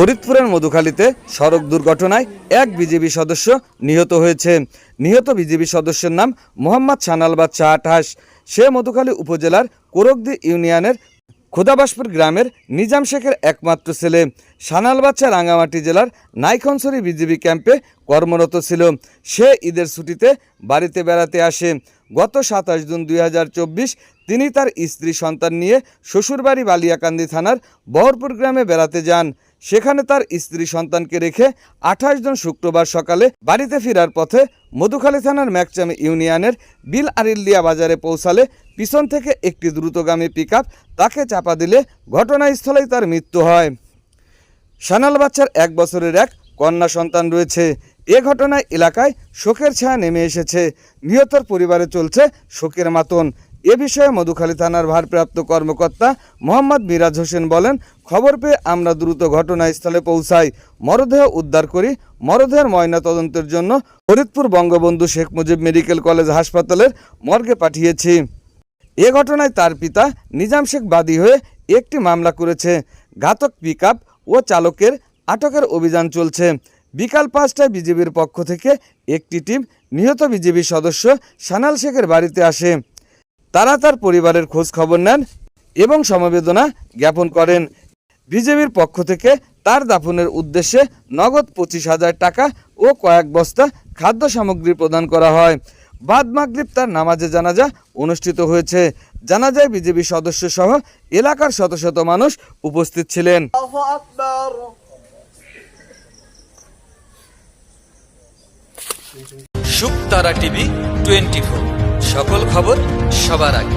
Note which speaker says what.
Speaker 1: ফরিদপুরের মধুখালীতে সড়ক দুর্ঘটনায় এক বিজেপি সদস্য নিহত হয়েছে নিহত বিজেপি সদস্যের নাম মোহাম্মদ সানাল বাচ্চা আঠাশ সে মধুখালী উপজেলার কোরকদি ইউনিয়নের খোদাবাসপুর গ্রামের নিজাম শেখের একমাত্র ছেলে সানাল বাচ্চা রাঙামাটি জেলার নাইখনসরি বিজেপি ক্যাম্পে কর্মরত ছিল সে ঈদের ছুটিতে বাড়িতে বেড়াতে আসে গত সাতাশ জুন দুই তিনি তার স্ত্রী সন্তান নিয়ে শ্বশুরবাড়ি বালিয়াকান্দি থানার বহরপুর গ্রামে বেড়াতে যান সেখানে তার স্ত্রী সন্তানকে রেখে আঠাশ জন শুক্রবার সকালে বাড়িতে ফেরার পথে মধুখালী থানার ম্যাকচাম ইউনিয়নের বিল আরিল্লিয়া বাজারে পৌঁছালে পিছন থেকে একটি দ্রুতগামী পিক তাকে চাপা দিলে ঘটনাস্থলেই তার মৃত্যু হয় সানাল বাচ্চার এক বছরের এক কন্যা সন্তান রয়েছে এ ঘটনায় এলাকায় শোকের ছায়া নেমে এসেছে নিহতর পরিবারে চলছে শোকের মাতন এ বিষয়ে মধুখালী থানার ভারপ্রাপ্ত কর্মকর্তা মোহাম্মদ মিরাজ হোসেন বলেন খবর পেয়ে আমরা দ্রুত ঘটনাস্থলে পৌঁছাই মরদেহ উদ্ধার করি মরদেহের ময়না তদন্তের জন্য ফরিদপুর বঙ্গবন্ধু শেখ মুজিব মেডিকেল কলেজ হাসপাতালের মর্গে পাঠিয়েছি এ ঘটনায় তার পিতা নিজাম শেখ বাদী হয়ে একটি মামলা করেছে ঘাতক পিক ও চালকের আটকের অভিযান চলছে বিকাল পাঁচটায় বিজেপির পক্ষ থেকে একটি টিম নিহত বিজেপি সদস্য সানাল শেখের বাড়িতে আসে তারা তার পরিবারের খোঁজ খবর নেন এবং সমবেদনা জ্ঞাপন করেন বিজেপির পক্ষ থেকে তার দাফনের উদ্দেশ্যে নগদ পঁচিশ হাজার টাকা ও কয়েক বস্তা খাদ্য সামগ্রী প্রদান করা হয় বাদ মাগরিব তার নামাজে জানাজা অনুষ্ঠিত হয়েছে জানাজায় বিজেপি সদস্য সহ এলাকার শত শত মানুষ উপস্থিত ছিলেন
Speaker 2: শুকতারা টিভি টোয়েন্টি ফোর সকল খবর সবার আগে